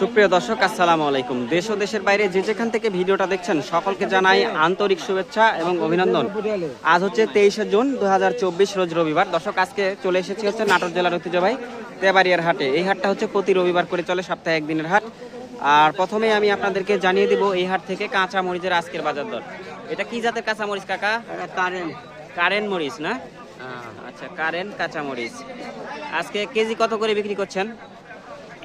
সুপ্রিয় দর্শক আসসালামু আলাইকুম। দেশ ও দেশের বাইরে যে যেখান থেকে ভিডিওটা দেখছেন সকলকে জানাই আন্তরিক শুভেচ্ছা এবং অভিনন্দন। আজ হচ্ছে তেইশে জুন দুই হাজার চব্বিশ রোজ রবিবার। দর্শক আজকে চলে এসেছি হচ্ছে নাটোর জেলার ঐতিহ্যবাহী তেবাড়িয়ার হাটে। এই হাটটা হচ্ছে প্রতি রবিবার করে চলে সপ্তাহে একদিনের হাট। আর প্রথমেই আমি আপনাদেরকে জানিয়ে দিব এই হাট থেকে কাঁচা মরিচের আজকের বাজার দর। এটা কি জাতের কাঁচা মরিচ কাকা? কারেন্ট কারেন্ট মরিচ না? আচ্ছা কারেন্ট কাঁচা মরিচ। আজকে কেজি কত করে বিক্রি করছেন?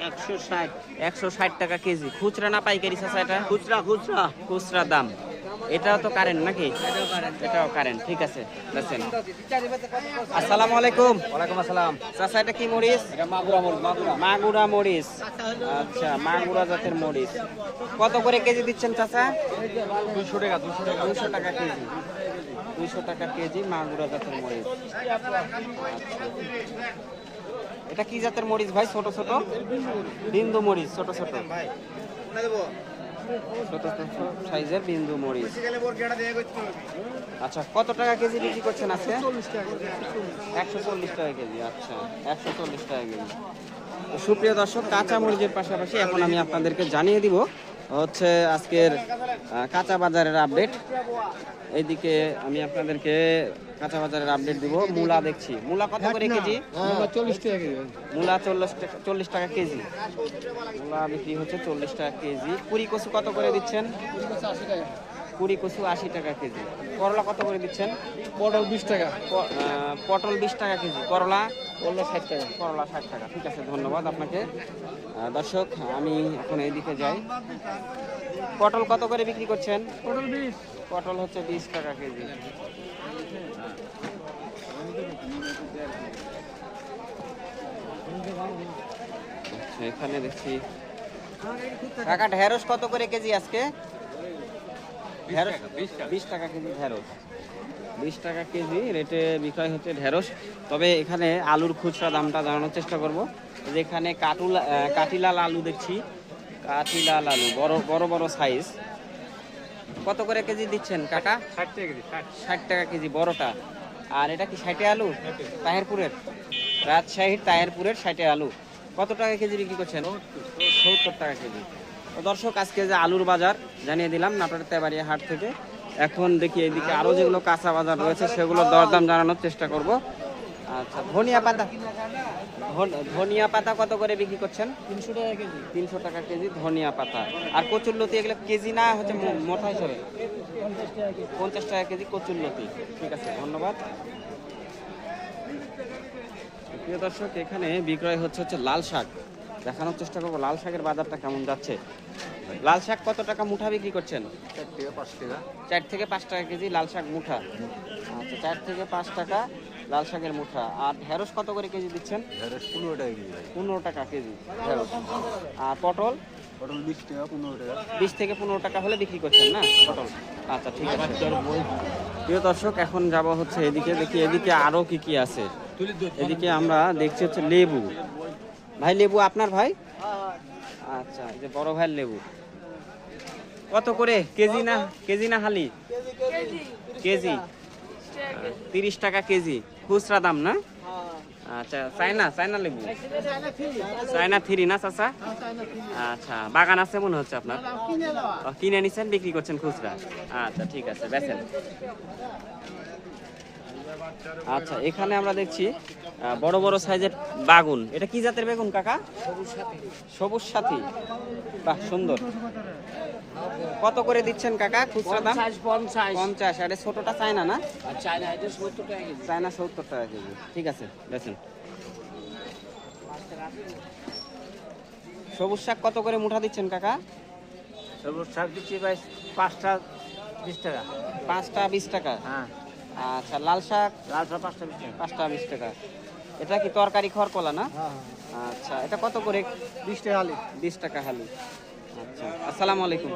একশো ষাট। একশো ষাট টাকা কেজি। খুচরা না পাইকারি চাচা এটা? খুচরা খুচরা। খুচরা দাম। এটাও তো কারেন্ট নাকি? এটাও কারেন্ট ঠিক আছে দেখছেন আসসালামু আলাইকুম। ওয়ালাইকুম আসসালাম। চাচা এটা কি মরিচ? এটা মাগুরা মরিচ মাগুরা। মাগুরা মরিচ। আচ্ছা মাগুরা জাতের মরিচ। কত করে কেজি দিচ্ছেন চাচা? দুশো টাকা দুশো টাকা। দুশো টাকা কেজি। দুইশো টাকা কেজি মাগুরা জাতের মরিচ। আচ্ছা। এটা কি জাতের মরিচ ভাই? ছোট ছোট? বিন্দু মরিচ, ছোট ছোট। ছোট বিন্দু মরিচ। আচ্ছা কত টাকা কেজি বিক্রি করছেন আছে একশো চল্লিশ টাকা কেজি আচ্ছা একশো চল্লিশ টাকা কেজি। সুপ্রিয় দর্শক, কাঁচা মরিচের পাশাপাশি এখন আমি আপনাদেরকে জানিয়ে দিব হচ্ছে আজকের কাঁচা বাজারের আপডেট এইদিকে আমি আপনাদেরকে কাঁচা বাজারের আপডেট দিব। মূলা দেখছি। মূলা কত করে কেজি? চল্লিশ টাকা কেজি। মূলা চল্লিশ টাকা চল্লিশ টাকা কেজি। মূলা বিক্রি হচ্ছে চল্লিশ টাকা কেজি। কুড়ি কচু কত করে দিচ্ছেন? আশি টাকা। কুড়ি কচু আশি টাকা কেজি। করলা কত করে দিচ্ছেন? পটল বিশ টাকা। পটল বিশ টাকা কেজি করলা পটল ষাট টাকা। করলা ষাট টাকা। ঠিক আছে ধন্যবাদ আপনাকে। দর্শক আমি এখন এইদিকে যাই। পটল কত করে বিক্রি করছেন? পটল বিশ। পটল হচ্ছে বিশ টাকা কেজি। আচ্ছা, এখানে দেখছি। কাকা ঢেঁড়স কত করে কেজি আজকে? ঢেঁড়স বিশ টাকা। কেজি ঢেঁড়স। বিশ টাকা কেজি রেটে বিক্রয় হচ্ছে ঢেঁড়স। তবে এখানে আলুর খুচরা দামটা জানানোর চেষ্টা করব। যেখানে কাটুল কাটিলাল আলু দেখছি। কাটিলাল আলু বড় বড় বড় সাইজ কত করে কেজি দিচ্ছেন কাকা? ষাট টাকা কেজি ষাট। টাকা কেজি বড়টা। আর এটা কি ষাটে আলু? তাহেরপুরের। রাজশাহীর তাহেরপুরের ষাটে আলু। কত টাকা কেজি বিক্রি করছেন? সত্তর টাকা কেজি। দর্শক আজকে যে আলুর বাজার জানিয়ে দিলাম নাটোরের তেবাড়িয়া হাট থেকে। এখন দেখি এদিকে আরও যেগুলো কাঁচা বাজার রয়েছে সেগুলো দরদাম জানানোর চেষ্টা করব। আচ্ছা ধনিয়া পাতা। ধনিয়া পাতা কত করে বিক্রি করছেন? তিনশো টাকা কেজি। তিনশো টাকা কেজি ধনিয়া পাতা। আর কচুরলতি এগুলো কেজি না হচ্ছে মোটা হিসাবে? পঞ্চাশ টাকা কেজি। পঞ্চাশ টাকা কেজি কচুরলতি ঠিক আছে ধন্যবাদ। প্রিয় দর্শক এখানে বিক্রয় হচ্ছে হচ্ছে লাল শাক। দেখানোর চেষ্টা করব লাল শাকের বাজারটা কেমন যাচ্ছে? লাল শাক কত টাকা মুঠা বিক্রি করছেন? চার টাকা পাঁচ টাকা। চার থেকে পাঁচ টাকা কেজি লাল শাক মুঠা। আচ্ছা চার থেকে পাঁচ টাকা লাল শাকের মুঠা। আর ঢেঁড়স কত করে কেজি দিচ্ছেন? ঢেঁড়স পনেরো টাকা কেজি পনেরো টাকা কেজি। ঢেঁড়স। আর পটল? পটল বিশ টাকা পনেরো টাকা। বিশ থেকে পনেরো টাকা হলে বিক্রি করছেন না? পটল। আচ্ছা ঠিক আছে। প্রিয় দর্শক এখন যাব হচ্ছে এদিকে দেখি এদিকে আরও কি কি আছে। এদিকে আমরা দেখছি হচ্ছে লেবু। ভাই লেবু আপনার ভাই? আচ্ছা এই যে বড় ভাইয়ের লেবু। কত করে? কেজি না কেজি না হালি? কেজি তিরিশ টাকা কেজি। খুচরা দাম না? আচ্ছা চাইনা চাইনা লেবু? চাইনা থ্রি। না চাচা? আচ্ছা বাগান আছে মনে হচ্ছে আপনার? কিনে নিছেন বিক্রি করছেন খুচরা? আচ্ছা ঠিক আছে বেচেন। আচ্ছা এখানে আমরা দেখছি বড় বড় সাইজের বাগুন। এটা কি জাতের বেগুন কাকা? সবুজ সাথী। বাহ সুন্দর। কত করে দিচ্ছেন কাকা খুচরা দাম? পঞ্চাশ আর ছোটটা চায়না না? চায়না সত্তর টাকা কেজি। ঠিক আছে বেচেন সবুজ শাক কত করে মুঠা দিচ্ছেন কাকা? সবুজ শাক দিচ্ছি ভাই পাঁচটা বিশ টাকা। পাঁচটা বিশ টাকা। হ্যাঁ। আচ্ছা লাল শাক? লাল শাক পাঁচটা বিশ টাকা। পাঁচটা বিশ টাকা। এটা কি তরকারি খড় কলা না? হ্যাঁ আচ্ছা এটা কত করে? বিশ টাকা হালি। বিশ টাকা হালি। আচ্ছা আসসালামু আলাইকুম।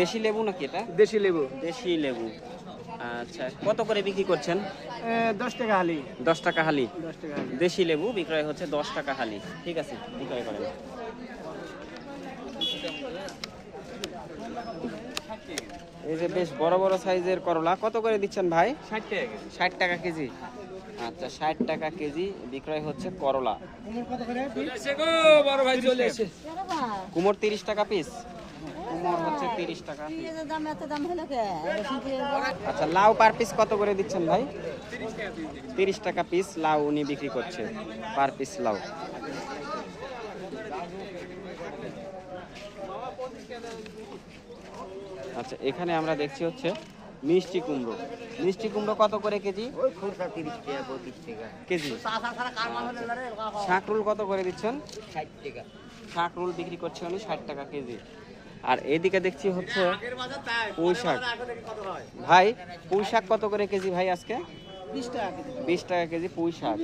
দেশি লেবু নাকি এটা? দেশি লেবু। দেশি লেবু। আচ্ছা কত করে বিক্রি করছেন? দশ টাকা হালি। দশ টাকা হালি। দেশি লেবু বিক্রয় হচ্ছে দশ টাকা হালি। ঠিক আছে বিক্রয় করেন। এই যে বেশ বড় বড় সাইজের করলা। কত করে দিচ্ছেন ভাই? ষাট টাকা কেজি। আচ্ছা ষাট টাকা কেজি বিক্রয় হচ্ছে করলা। কুমোর তিরিশ টাকা পিস কুমোর হচ্ছে তিরিশ টাকা আচ্ছা লাউ পার পিস কত করে দিচ্ছেন ভাই? তিরিশ টাকা পিস লাউ উনি বিক্রি করছে পার পিস লাউ। আচ্ছা এখানে আমরা দেখছি হচ্ছে মিষ্টি কুমড়ো। মিষ্টি কুমড়ো কত করে কেজি? কেজি? শাকরুল কত করে দিচ্ছেন? ষাট টাকা। শাকরুল বিক্রি করছে উনি ষাট টাকা কেজি। আর এদিকে দেখছি হচ্ছে পুঁই শাক। ভাই পুঁই শাক কত করে কেজি ভাই আজকে? বিশ টাকা কেজি। বিশ টাকা কেজি পুঁই শাক।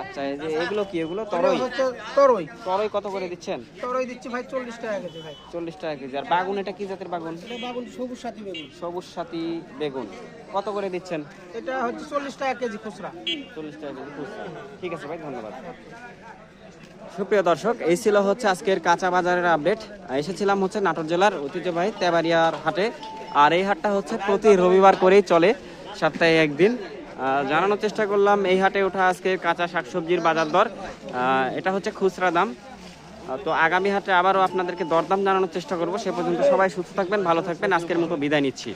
আচ্ছা এই যে এগুলো কি? এগুলো তরই? হচ্ছে তরই। তরই কত করে দিচ্ছেন? তরই দিচ্ছি ভাই চল্লিশ টাকা কেজি ভাই। চল্লিশ টাকা কেজি। আর বাগুন এটা কি জাতের বাগুন? এটা বাগুন সবুজ সাথী বেগুন। সবুজ সাথী বেগুন। কত করে দিচ্ছেন? এটা হচ্ছে চল্লিশ টাকা কেজি খুচরা। চল্লিশ টাকা কেজি খুচরা। ঠিক আছে ভাই ধন্যবাদ। সুপ্রিয় দর্শক এই ছিল হচ্ছে আজকের কাঁচা বাজারের আপডেট। এসেছিলাম হচ্ছে নাটোর জেলার ঐতিহ্যবাহী তেবারিয়ার হাটে। আর এই হাটটা হচ্ছে প্রতি রবিবার করেই চলে সপ্তাহে একদিন। জানানোর চেষ্টা করলাম, এই হাটে ওঠা আজকে কাঁচা শাকসবজির বাজার দর। এটা হচ্ছে খুচরা দাম। তো আগামী হাটে আবারও আপনাদেরকে দরদাম জানানোর চেষ্টা করব। সে পর্যন্ত সবাই সুস্থ থাকবেন, ভালো থাকবেন। আজকের মতো বিদায় নিচ্ছি।